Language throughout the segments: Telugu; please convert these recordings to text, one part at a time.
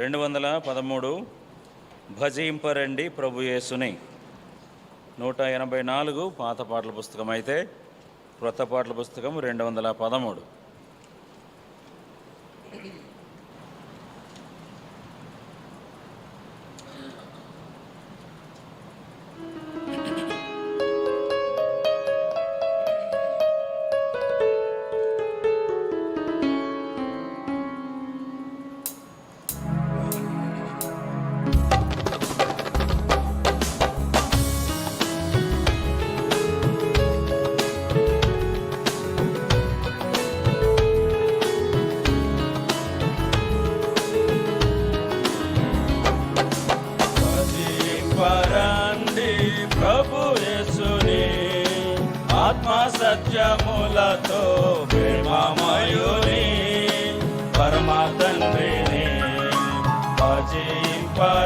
రెండు వందల పదమూడు భజింపరండి ప్రభుయేసుని. నూట ఎనభై నాలుగు పాత పాటల పుస్తకం అయితే క్రొత్త పాటల పుస్తకం రెండు వందల పదమూడు. ఆత్మ సత్యములతో ప్రేమమయుని పరమ తండ్రిని భజింపరండి.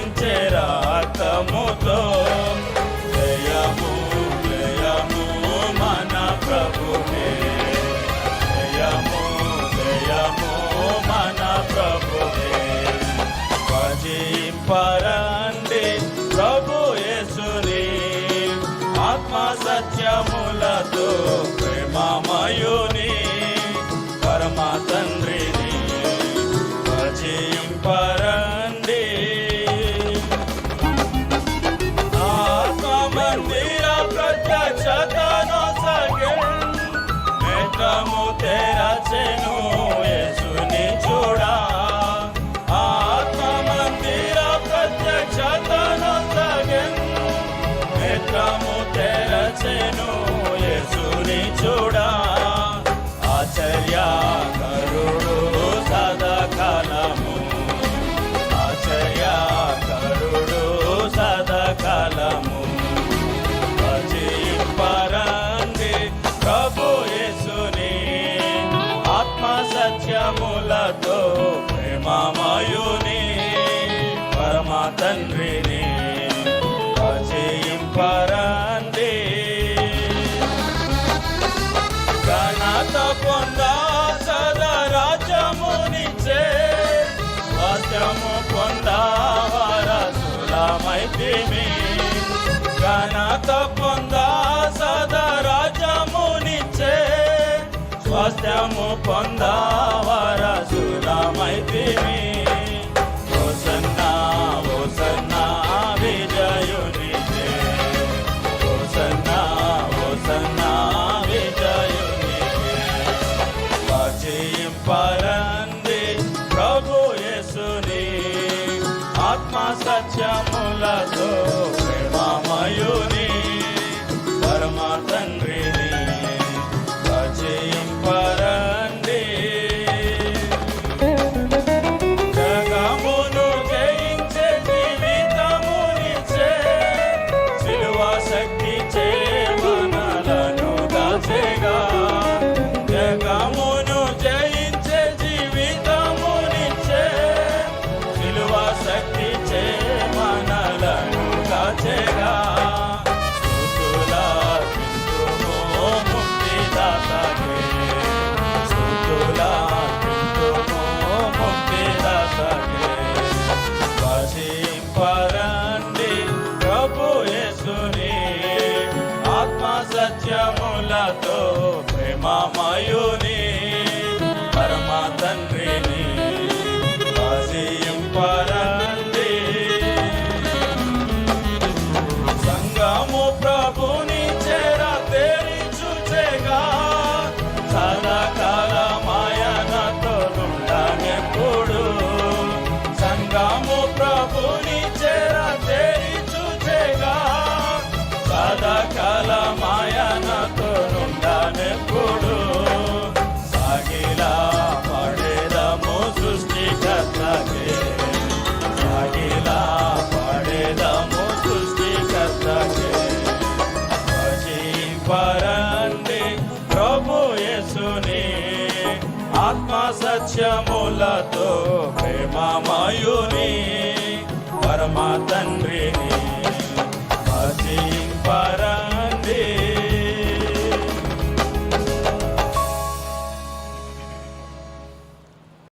విమోచించే రక్తముతో జయము జయము మన ప్రభువే. జయము జయము మన ప్రభువే. భజింపరండి ప్రభు యేసుని. ఆత్మ సత్యములతో ప్రేమమయుని. పరమ తండ్రిని సత్యములతో ప్రేమమయుని పరమ తండ్రిని భజింపరండి ఘనత పొందా సదా రాజ్యమునిచ్చే స్వాస్థ్యము పొందా వారసులమైతిమి ఘనత పొందా స్వాస్థ్యము పొందా వారసులమైతిమి ఓసన్నా విజయునిదే ఓసన్నా ఓసన్నా విజయునిదే భజింపరండి ప్రభు యేసుని. ఆత్మ సత్యములతో ప్రేమమయుని. సత్యములతో ప్రేమమయుని ಸೃಷ್ಟಿಕರ್ತಗೆ ಸಾಗಿಲ ಪಡೆದಮು ಸೃಷ್ಟಿಕರ್ತಗೆ ಬಜಿ ಪರಂದಿ ಪ್ರಭು ಯೇಸುನಿ ಆತ್ಮ సత్యములతో ప్రేమమయుని పరమ తండ్రిని